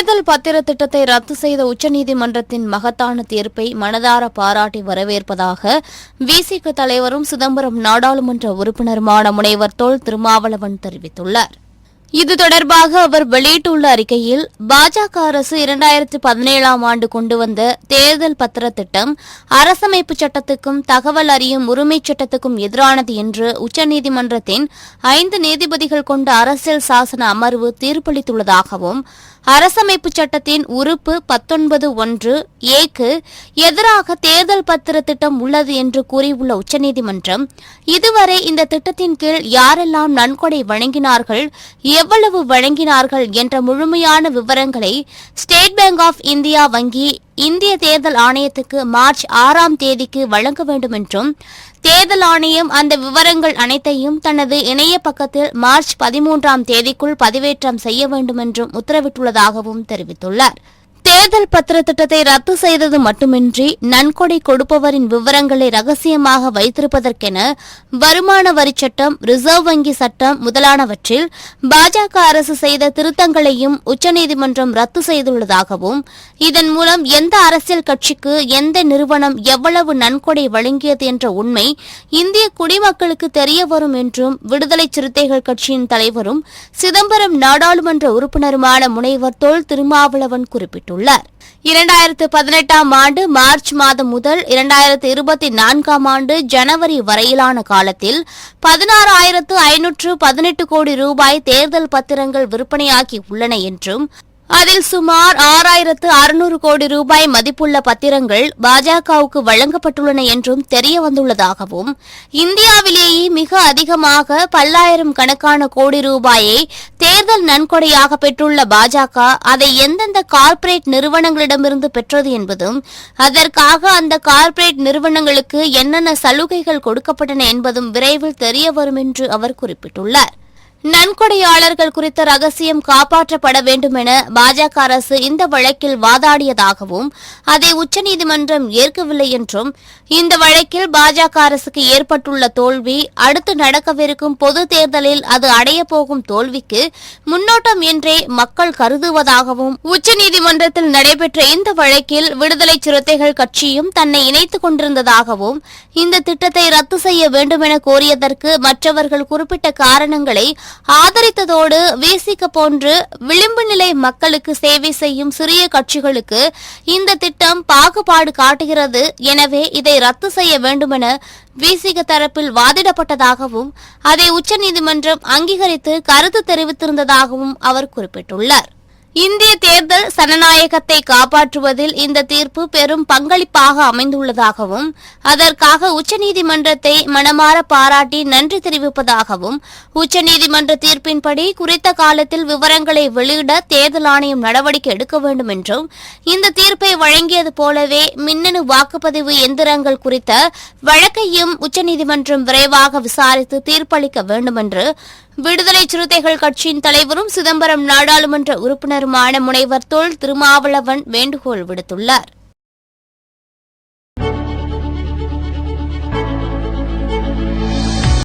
தேர்தல் பத்திர திட்டத்தை ரத்து செய்த உச்சநீதிமன்றத்தின் மகத்தான தீர்ப்பை மனதார பாராட்டி வரவேற்பதாக விசிக தலைவரும் சிதம்பரம் நாடாளுமன்ற உறுப்பினருமான முனைவர் தோல் திருமாவளவன் தெரிவித்துள்ளார். இது தொடர்பாக அவர் வெளியிட்டுள்ள அறிக்கையில் பாஜக அரசு இரண்டாயிரத்து பதினேழாம் ஆண்டு கொண்டு வந்த தேர்தல் பத்திர திட்டம் அரசமைப்பு சட்டத்துக்கும் தகவல் அறியும் உரிமைச் சட்டத்துக்கும் எதிரானது என்று உச்சநீதிமன்றத்தின் ஐந்து நீதிபதிகள் கொண்ட அரசியல் சாசன அமர்வு தீர்ப்பளித்துள்ளதாகவும் அரசமைப்பு சட்டத்தின் உறுப்பு பத்தொன்பது ஒன்று ஏக்கு எதிராக தேர்தல் பத்திர திட்டம் உள்ளது என்று கூறியுள்ள உச்சநீதிமன்றம் இதுவரை இந்த திட்டத்தின் கீழ் யாரெல்லாம் நன்கொடை வழங்கினார்கள் எவ்வளவு வழங்கினார்கள் என்ற முழுமையான விவரங்களை ஸ்டேட் பேங்க் ஆஃப் இந்தியா வங்கி இந்திய தேர்தல் ஆணையத்துக்கு மார்ச் ஆறாம் தேதிக்கு வழங்க வேண்டும் என்றும் தேர்தல் ஆணையம் அந்த விவரங்கள் அனைத்தையும் தனது இணைய பக்கத்தில் மார்ச் பதிமூன்றாம் தேதிக்குள் பதிவேற்றம் செய்ய வேண்டும் என்றும் உத்தரவிட்டுள்ளதாகவும் தெரிவித்துள்ளார். தேர்தல் பத்திர திட்டத்தை ரத்து செய்தது மட்டுமின்றி நன்கொடை கொடுப்பவரின் விவரங்களை ரகசியமாக வைத்திருப்பதற்கென வருமான வரிச் சட்டம் ரிசர்வ் வங்கி சட்டம் முதலானவற்றில் பாஜக அரசு செய்த திருத்தங்களையும் உச்சநீதிமன்றம் ரத்து செய்துள்ளதாகவும் இதன் மூலம் எந்த அரசியல் கட்சிக்கு எந்த நிறுவனம் எவ்வளவு நன்கொடை வழங்கியது என்ற உண்மை இந்திய குடிமக்களுக்கு தெரியவரும் என்றும் விடுதலை சிறுத்தைகள் கட்சியின் தலைவரும் சிதம்பரம் நாடாளுமன்ற உறுப்பினருமான முனைவர் தொல் திருமாவளவன் குறிப்பிட்டார் தெரிவித்துள்ளார் இரண்டாயிரத்து பதினெட்டாம் ஆண்டு மார்ச் மாதம் முதல் இரண்டாயிரத்து இருபத்தி நான்காம் ஆண்டு ஜனவரி வரையிலான காலத்தில் பதினாறாயிரத்து ஐநூற்று பதினெட்டு கோடி ரூபாய் தேர்தல் பத்திரங்கள் விற்பனையாகி உள்ளன என்றும் அதில் சுமார் ஆறாயிரத்து அறுநூறு கோடி ரூபாய் மதிப்புள்ள பத்திரங்கள் பாஜகவுக்கு வழங்கப்பட்டுள்ளன என்றும் தெரிய வந்துள்ளதாகவும் இந்தியாவிலேயே மிக அதிகமாக பல்லாயிரம் கணக்கான கோடி ரூபாயை தேர்தல் நன்கொடையாக பெற்றுள்ள பாஜக அதை எந்தெந்த கார்ப்பரேட் நிறுவனங்களிடமிருந்து பெற்றது என்பதும் அதற்காக அந்த கார்ப்பரேட் நிறுவனங்களுக்கு என்னென்ன சலுகைகள் கொடுக்கப்பட்டன என்பதும் விரைவில் தெரிய வரும் என்று அவர் குறிப்பிட்டுள்ளார். நன்கொடையாளர்கள் குறித்த ரகசியம் காப்பாற்றப்பட வேண்டும் என பாஜக அரசு இந்த வழக்கில் வாதாடியதாகவும் அதை உச்சநீதிமன்றம் ஏற்கவில்லை என்றும் இந்த வழக்கில் பாஜக அரசுக்கு ஏற்பட்டுள்ள தோல்வி அடுத்து நடக்கவிருக்கும் பொது தேர்தலில் அது அடையப்போகும் தோல்விக்கு முன்னோட்டம் என்றே மக்கள் கருதுவதாகவும் உச்சநீதிமன்றத்தில் நடைபெற்ற இந்த வழக்கில் விடுதலை சிறுத்தைகள் கட்சியும் தன்னை இணைத்துக் கொண்டிருந்ததாகவும் இந்த திட்டத்தை ரத்து செய்ய வேண்டும் என கோரியதற்கு மற்றவர்கள் குறிப்பிட்ட காரணங்களை ஆதரித்ததோடு விசிக போன்று விளிம்பு நிலை மக்களுக்கு சேவை செய்யும் சிறிய கட்சிகளுக்கு இந்த திட்டம் பாகுபாடு காட்டுகிறது. எனவே இதை ரத்து செய்ய வேண்டுமென விசிக தரப்பில் வாதிடப்பட்டதாகவும் அதை உச்சநீதிமன்றம் அங்கீகரித்து கருத்து தெரிவித்திருந்ததாகவும் அவர் குறிப்பிட்டுள்ளார். இந்திய தேர்தல் சனநாயகத்தை காப்பாற்றுவதில் இந்த தீர்ப்பு பெரும் பங்களிப்பாக அமைந்துள்ளதாகவும் அதற்காக உச்சநீதிமன்றத்தை மனமாற பாராட்டி நன்றி தெரிவிப்பதாகவும் உச்சநீதிமன்ற தீர்ப்பின்படி குறித்த காலத்தில் விவரங்களை வெளியிட தேர்தல் ஆணையம் நடவடிக்கை எடுக்க வேண்டும் என்றும் இந்த தீர்ப்பை வழங்கியது போலவே மின்னணு வாக்குப்பதிவு எந்திரங்கள் குறித்த வழக்கையும் உச்சநீதிமன்றம் விரைவாக விசாரித்து தீர்ப்பளிக்க வேண்டும் என்று விடுதலை சிறுத்தைகள் கட்சியின் தலைவரும் சிதம்பரம் நாடாளுமன்ற உறுப்பினருமான முனைவர் தொல் திருமாவளவன் வேண்டுகோள் விடுத்துள்ளார்.